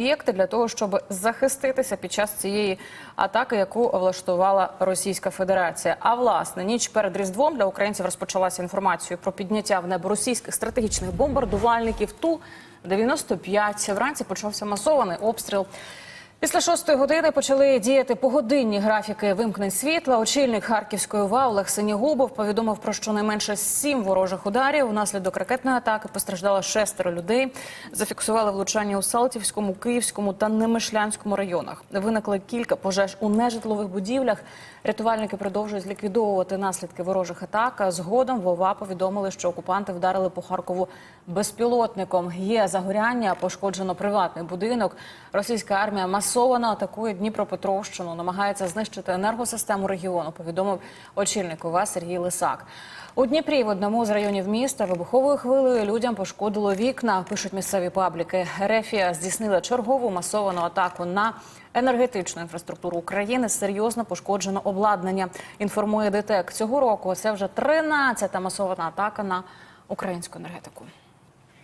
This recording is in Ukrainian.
об'єкти для того, щоб захиститися під час цієї атаки, яку влаштувала Російська Федерація. А власне ніч перед різдвом для українців розпочалася інформація про підняття в небо російських стратегічних бомбардувальників. Ту 95 вранці почався масований обстріл. Після шостої години почали діяти погодинні графіки вимкнень світла. Очільник Харківської ОВА Олег Синігубов повідомив про щонайменше сім ворожих ударів. Внаслідок ракетної атаки постраждало шестеро людей. Зафіксували влучання у Салтівському, Київському та Немишлянському районах. Виникли кілька пожеж у нежитлових будівлях. Рятувальники продовжують ліквідовувати наслідки ворожих атак. Згодом в ОВА повідомили, що окупанти вдарили по Харкову безпілотником. Є загоряння, пошкоджено приватний будинок. Російська армія масово атакує Дніпропетровщину, намагається знищити енергосистему регіону. Повідомив очільник ОВА Сергій Лисак. У Дніпрі в одному з районів міста вибуховою хвилею людям пошкодило вікна. Пишуть місцеві пабліки. Рефія здійснила чергову масовану атаку на енергетичну інфраструктуру України. Серйозно пошкоджено обладнання. Інформує ДТЕК. Цього року це вже 13-та масована атака на українську енергетику.